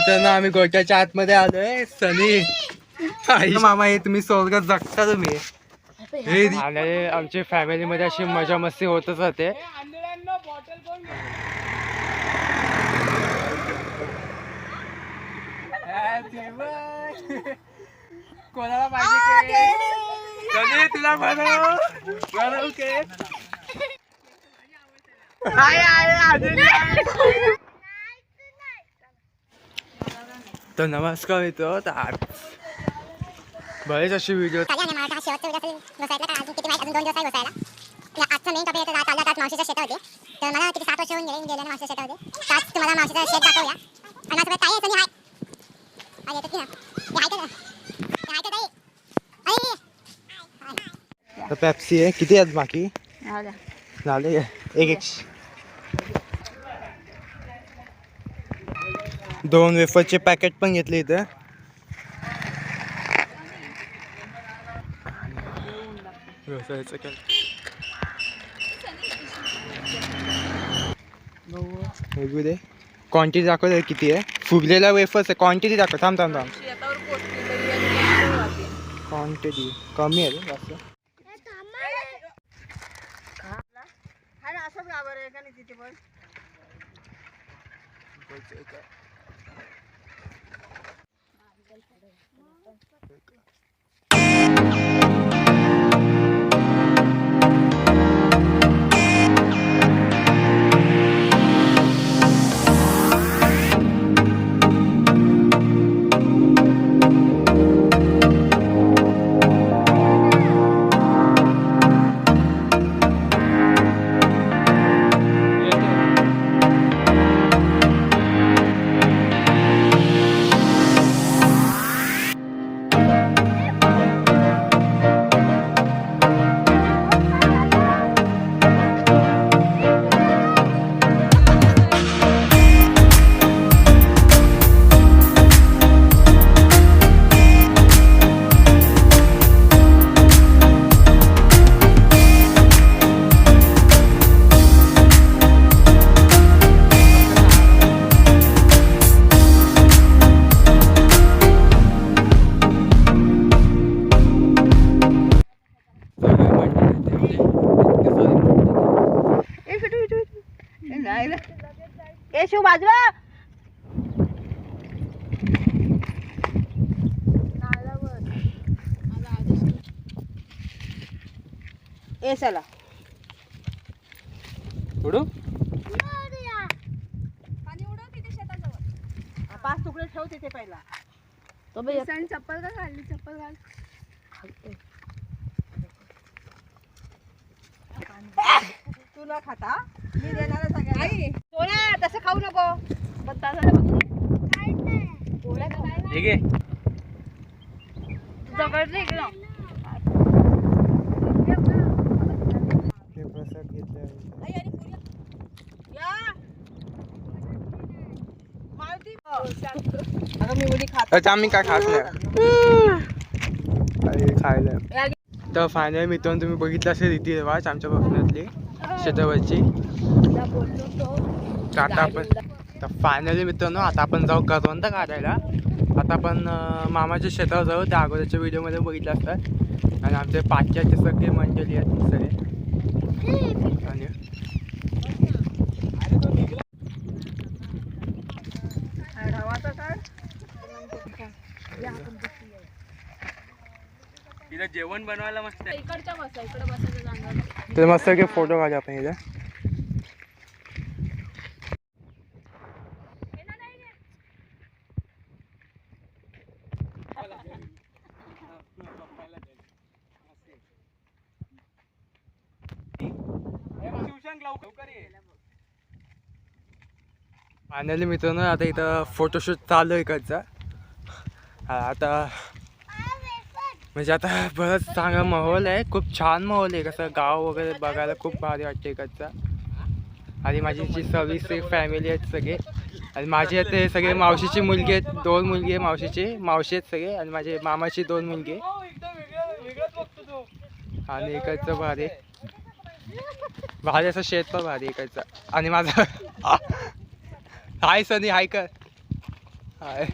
मित्रांनो आम्ही गोट्याच्या आतमध्ये आलोय. सनी. आई. मामा हे तुम्ही स्वर्गात जगता तुम्ही. हे आणि आमच्या फॅमिली मध्ये अशी मजा मस्ती होतच राहते. कोणाला पाहिजे सनी तुला बनव. बनव अजून आहे. तर नमस्कार मित्र तर बरेच असे व्हिडिओ हा आजचं मेन टॉपिक येतं आज मावशीच्या होते तर मला किती सात वर्ष होऊन गेले गेले मावशीच्या होते आज तुम्हाला मावशीचं शेत दाखवूया. आणि हाय. येतात की ना तर पेप्सी आहे. किती आहेत बाकी? झाले एक एक. दोन वेफरचे पॅकेट पण घेतले इथं. व्यवसायाचं काय? बघू दे. क्वांटिटी दाखव किती आहे. फुगलेला वेफर्स आहे. क्वांटिटी दाखव. थांब थांब थांब. क्वांटिटी कमी आहे रे जास्त ए शिव बाजूला. ए चला. उडू? पाच तुकडे ठेव तिथे पहिला. चप्पल का घालली? चप्पल घाल. तुला खाता. मी देणार सोना तसं खाऊ नको. ठीक आहे जबरदस्त इकडं. ते प्रसाद घेतले आई आणि पुरी. या. मालती. अगं मी उडी खात अच्छा आम्ही काय खात नाही. अरे खायला. तर फायनल मित्रांनो तुम्ही बघितलं असेल रीती रिवाज आमच्या बघण्यातली शेतावरची. आता आपण तर फायनली मित्रांनो आता आपण जाऊ करवंद काढायला आता आपण मामाच्या शेतावर जाऊ. त्या अगोदरच्या व्हिडिओमध्ये बघितलं असतात आणि आमचे पाचच्याचे सगळे मंडळी आहेत सगळे. आणि तिला जेवण बनवायला मस्त इकडच्या बसा इकडे बसायचं जाणार. तर मस्त की फोटो काढू आपण इथं फायनली मित्रांनो आता इथं फोटोशूट चालू आहे इकडचा आता म्हणजे आता बरंच चांगला माहोल आहे. खूप छान माहोल आहे. कसं गाव वगैरे बघायला खूप भारी वाटते इकडचा आणि माझी जी सव्वीस फॅमिली आहेत सगळे. आणि माझी आता हे सगळे मावशीची मुलगी आहेत. दोन मुलगी आहे मावशीची. मावशी आहेत सगळे. आणि माझे मामाची दोन मुलगी आणि इकडचं भारी भारी असं शेत पण भारी इकडचं. आणि माझं हाय सनी हाय कर. Hi.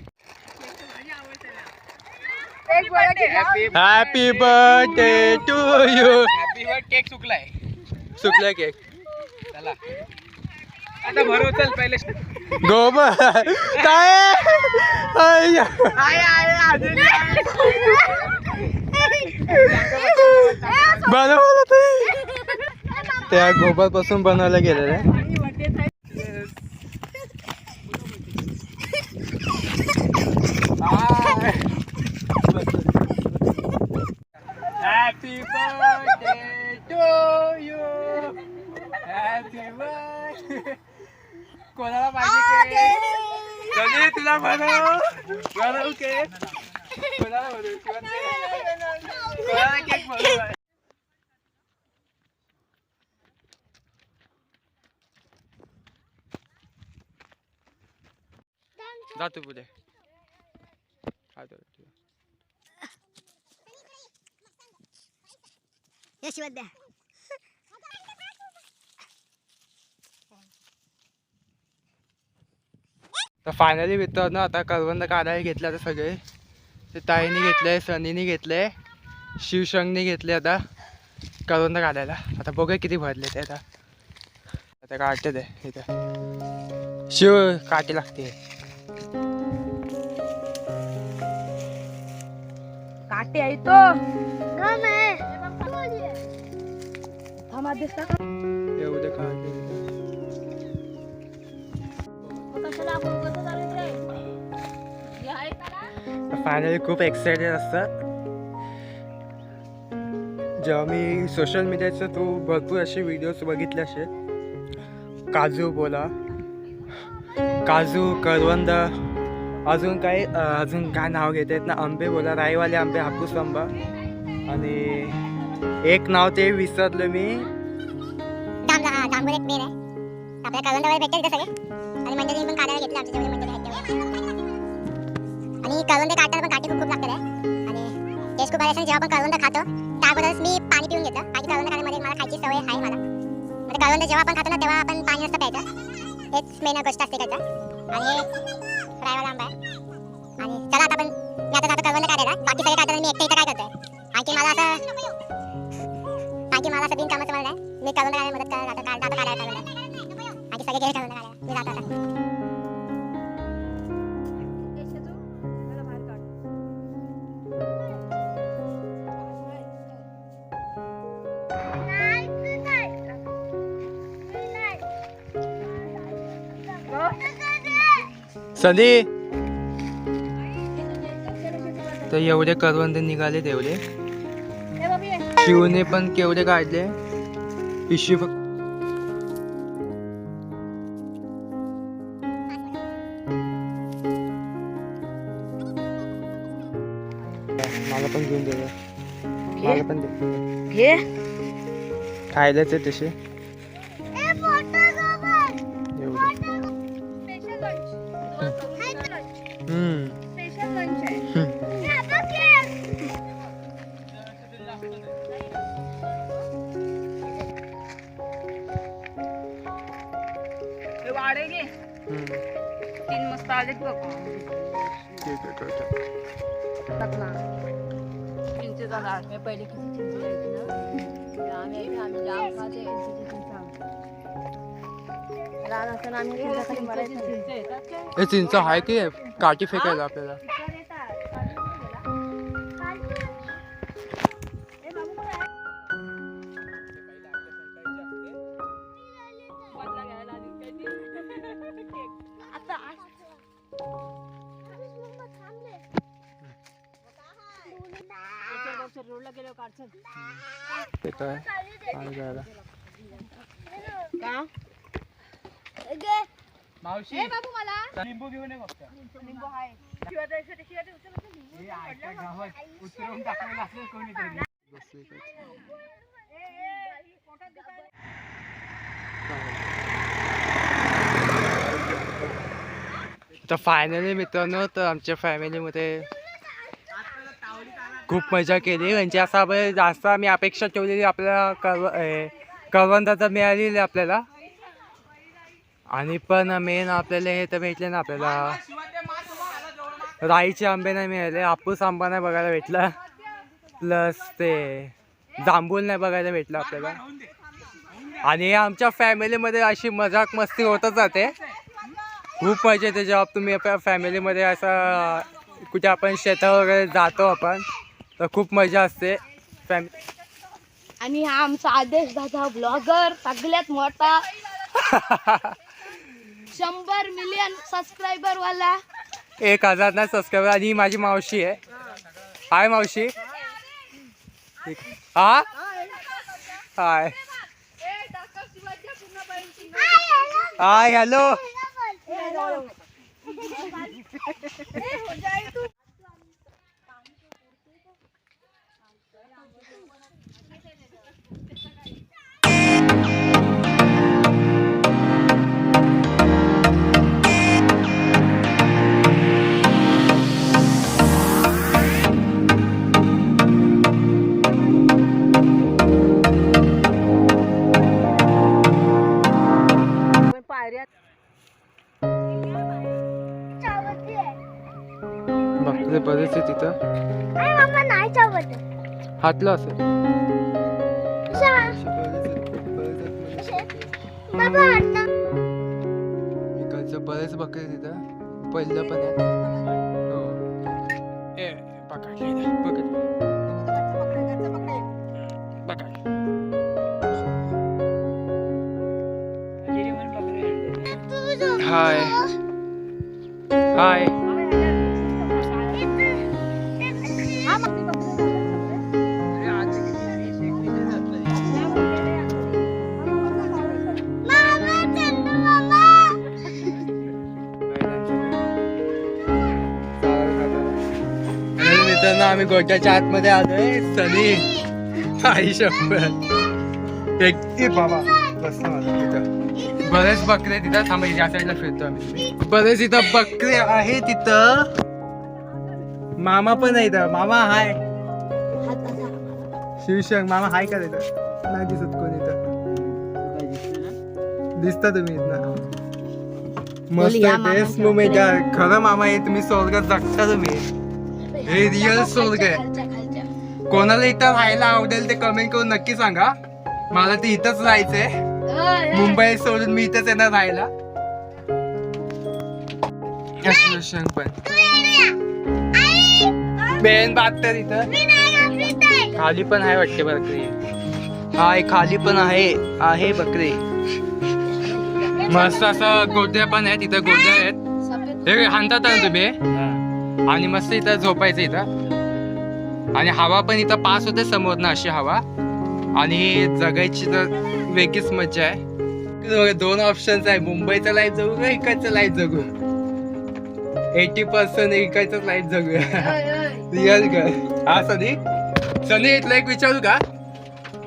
Happy birthday to you happy birth cake चुकलाय सुकला केक चला. आता भरव चल पहिले. गोब काय. बनवलं ते. त्या गोबरपासून बनवलं गेलेलं आहे happy birthday to you happy birthday कोणाला पाहिजे केक कधी तुला बनव बनव केक कोणाला बनवू शिवंत? कोणाला केक बनव जा तू पुढे. यशवंत द्या तर फायनली मित्रांनो आता करवंद काढायला घेतले आता सगळे. ते ताईने घेतले सनीने घेतले. शिवशंगने घेतले आता. करवंद काढायला. आता बघूया किती भरले ते आता. आता काढते ते इथं. शिव काटे लागते. काटे आहे तो. थांबा दिसला का? एवढं काढते. फायनली खूप एक्सायटेड असतात जेव्हा मी सोशल मीडियाचं थ्रू भरपूर असे व्हिडिओज बघितले असे. काजू बोला काजू करवंद अजून काही अजून काय नाव घेत आहेत ना आंबे बोला राईवाले आंबे हापूस आंबा. आणि एक नाव ते विसरलं मी. आणि करवंद पण काढताना पण काठी खूप खूप लागतात आणि टेस्ट खूप आहे जेव्हा आपण करवंद खातो. त्याबरोबरच मी पाणी पिऊन घेतलं. आणि करवंद खाण्यामध्ये मला खायची सवय आहे मला. म्हणजे करवंद जेव्हा आपण खातो ना तेव्हा आपण पाणी नसतं प्यायचं. हेच मेन गोष्ट असते त्याचं. आणि फ्रायवाला आंबा आहे. आणि चला आता आपण मी आता जातो करवंद काढायला. बाकी सगळे काढताना मी एकटं इथं काय करतोय? आणखी मला असं आणखी मला असं बिन कामाचं मला नाही. मी करवंद काढायला मदत करायला जातो. जातो काढायला आणखी सगळे गेले करवंद काढायला. मी जातो आता. सनी तर एवढे करवंद निघाले तेवढे. शिवने पण केवढे काढले. पिशवी फक्त मला पण घेऊन दे मला पण दे. खायलाच आहे तसे. चिंचेचा झाड मी पहिले किती चिंच द्यायची ना आम्ही इथे आम्ही जाम खाते चिंचेची चिंच लहान असताना आम्ही चिंचाखाली मरायचो. ए चिंच आहे की काठी फेकायला आपल्याला ते काय पाणी जायला मावशी लिंबू घेऊन ये फक्त हे आयत्या गावात उतरवून टाकलेलं असेल कोणीतरी बसू इकडे. तर फायनली मित्रांनो तर आमच्या फॅमिलीमध्ये खूप मजा केली. म्हणजे असं आपण जास्त आम्ही अपेक्षा ठेवलेली आपल्याला करव करवंदा तर मिळालेली आपल्याला. आणि पण मेन आपल्याला हे तर भेटले ना आपल्याला. राईचे आंबे नाही मिळाले हापूस आंबा नाही बघायला भेटला. प्लस ते जांभूल नाही बघायला भेटलं आपल्याला. आणि आमच्या फॅमिलीमध्ये अशी मजाक मस्ती होतच जाते. खूप मजा येते जेव्हा तुम्ही आपल्या फॅमिलीमध्ये असं कुठे आपण शेता वगैरे जातो आपण. तर खूप मजा असते. फॅम आणि हा आमचा आदेश दादा ब्लॉगर सगळ्यात मोठा. शंभर मिलियन सबस्क्रायबर वाला. एक हजार ना सबस्क्रायबर आणि ही माझी मावशी आहे. हाय मावशी. हा? हाय. हाय हॅलो बघते बरेच आहे तिथं. नाही चावत हातलं असेल. बाबा आता. इकडचं बरेच बकरे तिथं. पहिलं पण आहे. हो. ए पकड हे, पकड हाय. आम्ही गोट्याच्या आतमध्ये आलोय. सनी आई शपथ एक ए बाबा तिथं. बरेच बकरे तिथं. थांबा या साईडला फिरतो आम्ही. बरेच इथं बकरे आहे तिथं. मामा पण आहे इथं. मामा हाय. शिवशंक मामा हाय का तिथं? नाही दिसत कोण इथं. दिसता तुम्ही इथं. मस्त बेस्ट मुमेंट खरं मामा आहे तुम्ही स्वर्गात जगता तुम्ही. हे रिअल स्वर्ग आहे. कोणाला इथं राहायला आवडेल ते कमेंट करून नक्की सांगा. मला ते इथंच राहायचंय मुंबई सोडून मी इथंच येणार राहायला. बेन बात तर इथं. खाली पण आहे वाटते बकरी. हाय खाली पण आहे आहे बकरी. मस्त असं गोट्या पण आहेत इथं गोट्या आहेत. हे हाणतात ना तुम्ही? आणि मस्त इथं झोपायचं इथं. आणि हवा पण इथं पास होते समोर ना अशी हवा. आणि जगायची तर वेगळीच मजा आहे. दोन ऑप्शन्स आहे. मुंबईचं लाईफ जगू का इकडचं लाईफ जगू? एटी पर्सेंट इकडचंच लाईफ जगूया रिअल हा सनी? सनी इथलं एक विचारू का?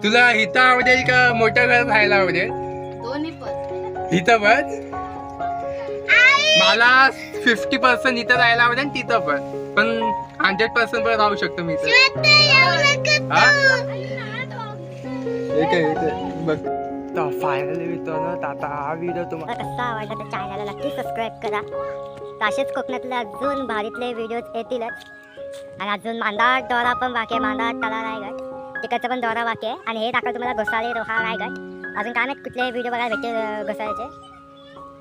तुला इथं आवडेल का मोठ्या घरात राहायला आवडेल? इथं पण? मला फिफ्टी पर्सेंट इथं राहायला आवडेल आणि तिथं पण. पण हंड्रेड पर्सेंट पण राहू शकतो मी इथं. हा? बघ. फायनली मित्रांनो आता हा व्हिडिओ तुम्हाला तुम्हाला कसा आवडला तर चॅनलला नक्की सबस्क्राईब करा. तर असेच कोकणातले अजून भारीतले व्हिडिओज येतीलच. आणि अजून मांदाड दौरा पण बाकी आहे मांदाड तला रायगड तिकडचा पण दौरा बाकी आहे आणि हे दाखवलं तुम्हाला घोसाळे रोहा रायगड. अजून काय माहीत कुठले व्हिडिओ बघायला भेटते अं, घोसाळ्याचे.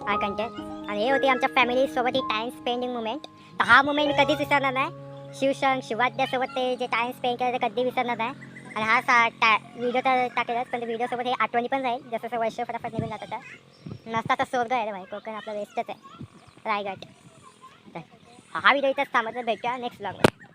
आय कंटेंट आणि हे होती आमच्या फॅमिलीसोबत ही टाईम स्पेंडिंग मुमेंट तर हा मुमेंट कधीच विसरणार नाही. शिवशंक शिवाद्यासोबत ते जे टाईम स्पेंड केलं ते कधी विसरणार नाही. आणि हा सा टा व्हिडिओ तर टाकेलच पण व्हिडिओसोबत हे आठवणी पण जाईल. जसं जसं वर्ष फटाफट निघून जातं तर. नसता तर स्वर्ग आहे रे भाई. कोकण आपलं वेस्टच आहे. रायगड. तर हा व्हिडिओ इथंच थांबत भेटूया नेक्स्ट ब्लॉगवर